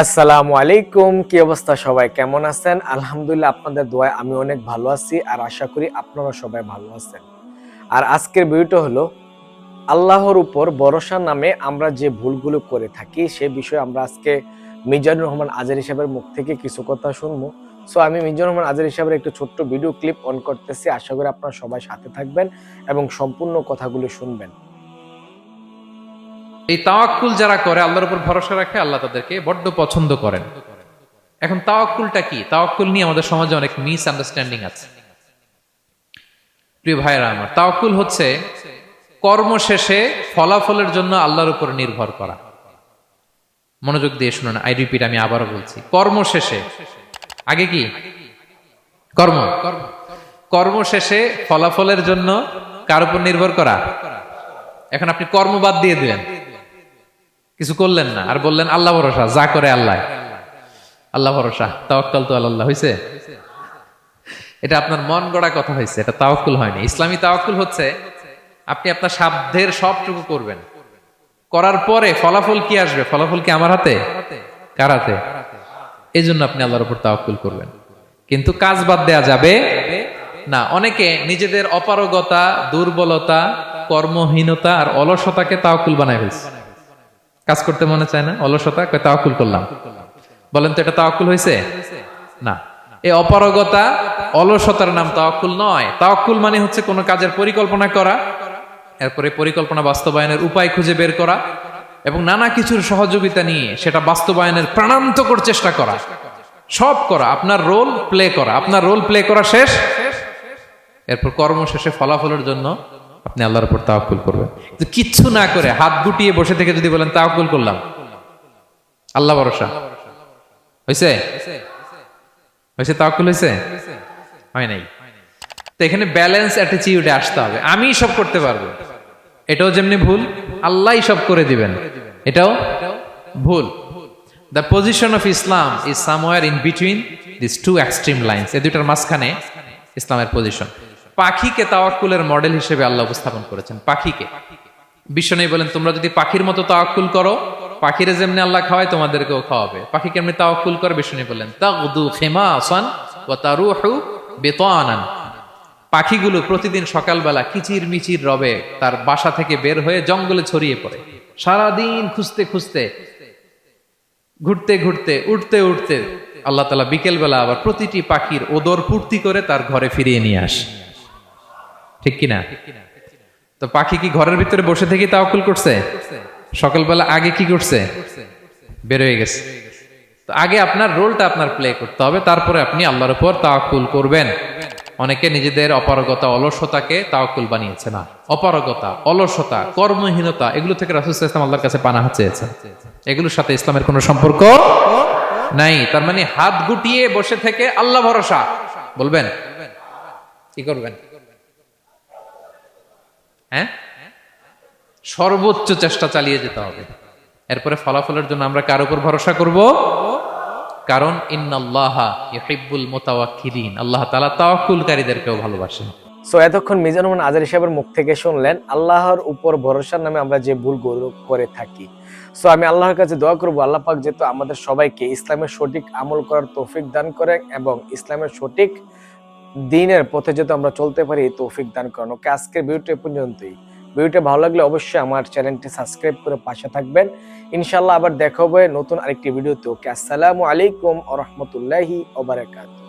আসসালামু আলাইকুম, কি অবস্থা সবাই? কেমন আছেন? আলহামদুলিল্লাহ আপনাদের দোয়ায় আমি অনেক ভালো আছি আর আশা করি আপনারা সবাই ভালো আছেন। আর আজকের ভিডিওটা হলো, আল্লাহর উপর ভরসা নামে আমরা যে ভুলগুলো করে থাকি, সে বিষয়ে আমরা আজকে মিজানুর রহমান আজের হিসাবের মুখ থেকে কিছু কথা শুনব। সো আমি মিজানুর রহমান আজের হিসাবের একটু ছোট্ট ভিডিও ক্লিপ অন করতেছি। আশা করি আপনারা সবাই সাথে থাকবেন এবং সম্পূর্ণ কথাগুলো শুনবেন। এই তাওয়াক্কুল যারা করে, আল্লাহর উপর ভরসা রাখে, আল্লাহ তাদেরকে বড্ড পছন্দ করেন। এখন তাওয়াক্কুলটা কি? তাওয়াক্কুল নিয়ে আমাদের সমাজে অনেক মিস আন্ডারস্ট্যান্ডিং আছে। প্রিয় ভাইরা আমার, তাওয়াক্কুল হচ্ছে কর্ম শেষে ফলাফলের জন্য আল্লাহর উপর নির্ভর করা। মনোযোগ দিয়ে শুনুন আই রিপিট আমি আবারও বলছি। কর্ম শেষে আগে কি? কর্ম। কর্ম শেষে ফলাফলের জন্য কার উপর নির্ভর করা? এখন আপনি কর্ম বাদ দিয়ে দিলেন। কিছু করলেন না। আর বললেন, আল্লাহ ভরসা, যা করে আল্লাহ। আল্লাহ ভরসা, তাওয়াক্কাল তো আল্লাহ হয়েছে এটা আপনার মন গড়া কথা হয়েছে এটা তাওয়াক্কুল হয়নি। ইসলামী তাওয়াক্কুল হচ্ছে, আপনি আপনার সাধ্যের সবটুকু করবেন। করার পরে ফলাফল কি আসবে? ফলাফল কি আমার হাতে? কার হাতে? এই জন্য আপনি আল্লাহর উপর তাওয়াক্কুল করবেন। কিন্তু কাজ বাদ দেয়া যাবে না। অনেকে নিজেদের অপারগতা, দুর্বলতা, কর্মহীনতা আর অলসতাকে তাওয়াক্কুল বানায় ফেলছে। কাজ করতে মনে চায় না, অলসতা, কয় তাওয়াক্কুল করলাম। বলেন তো এটা তাওয়াক্কুল হয়েছে? না। এই অপারগতা, অলসতার নাম তাওয়াক্কুল নয়। তাওয়াক্কুল মানে হচ্ছে কোনো কাজের পরিকল্পনা করা, এরপরে পরিকল্পনা বাস্তবায়নের উপায় খুঁজে বের করা এবং নানা কিছুর সহযোগিতা নিয়ে সেটা বাস্তবায়নের প্রাণান্তকর চেষ্টা করা। সব করা, আপনার রোল প্লে করা। আপনার রোল প্লে করা শেষ। এরপর কর্ম শেষে ফলাফলের জন্য আপনি আল্লাহর উপর তাওয়াক্কুল করবেন। কিন্তু কিচ্ছু না করে হাত গুটিয়ে বসে থেকে যদি বলেন, তাওয়াক্কুল করলাম। আল্লাহ ভরসা। হয়েছে হয়েছে তাওয়াক্কুল? হয়েছে হয় নাই। তো এখানে ব্যালেন্স অ্যাটিটিউডে আসতে হবে। আমি সব করতে পারব। এটাও যেমনি ভুল, আল্লাহই সব করে দিবেন। এটাও ভুল। The position of Islam is somewhere in between this two extreme lines এই দুইটার মাঝখানে ইসলামের পজিশন পাখিকে তাওয়াক্কুলের মডেল হিসেবে আল্লাহ উপস্থাপন করেছেন, পাখিকে। বিশ্বনবী বলেন, তোমরা যদি পাখির মতো তাওয়াক্কুল করো, পাখিরে যেমনি আল্লাহ খাওয়ায়, তোমাদেরকেও খাওয়াবে। পাখি কেমনি তাওয়াক্কুল করে, বিশ্বনবী বলেন, তাগদু খিমাসান ওয়া তারুহু বিতানান। পাখিগুলো প্রতিদিন সকালবেলা কিচির মিচির রবে তার বাসা থেকে বের হয়ে জঙ্গলে ছড়িয়ে পড়ে। সারাদিন খুঁজতে খুঁজতে, ঘুরতে ঘুরতে, উঠতে উঠতে আল্লাহ তালা বিকেল বেলা আবার প্রতিটি পাখির ওদর পূর্তি করে তার ঘরে ফিরিয়ে নিয়ে আসে। ঠিক কিনা? তো পাখি কি ঘরের ভিতরে বসে থেকে তাওকুল করছে? সকালবেলা আগে কি করছে? বের হয়ে গেছে। তো আগে আপনার রোলটা আপনার প্লে করতে হবে, তারপরে আপনি আল্লাহর উপর তাওয়াক্কুল করবেন। অনেকে নিজেদের অপারগতা, অলসতাকে তাওয়াক্কুল বানিয়েছে না। অপারগতা, অলসতা, কর্মহীনতা, এগুলো থেকে রাসুল ইসলাম আল্লাহর কাছে পানা চেয়েছে এগুলোর সাথে ইসলামের কোনো সম্পর্ক নাই। তার মানে হাত গুটিয়ে বসে থেকে আল্লাহ ভরসা। বলবেন? কি করবেন? হ্যাঁ? সর্বোচ্চ চেষ্টা চালিয়ে যেতে হবে। এরপরে ফলাফলের জন্য আমরা কার উপর ভরসা করব? কারণ ইন্নাল্লাহা মুতাওয়াক্কিলিন। আল্লাহ তাআলা তাওয়াক্কুলকারীদেরকেও ভালোবাসেন। সো এতক্ষণ মিজানুর রহমান আজের হিসাবের মুখ থেকে শুনলেন, আল্লাহর উপর ভরসার নামে আমরা যে ভুল করে থাকি। সো আমি আল্লাহর কাছে দোয়া করব, আল্লাহ পাক যেহেতু আমাদের সবাইকে ইসলামের সঠিক আমল করার তৌফিক দান করেন এবং ইসলামের সঠিক দিনের পথে যাতে আমরা চলতে পারি তৌফিক দান করেন। ওকে, আজকের ভিডিওটি পর্যন্তই। ভিডিওটি ভালো লাগলে অবশ্যই আমার চ্যানেলটি সাবস্ক্রাইব করে পাশে থাকবেন। ইনশাল্লাহ আবার দেখা হবে নতুন আরেকটি ভিডিওতে। ওকে, আসসালামু আলাইকুম আ রহমতুল্লাহি ওবারাকাতুহ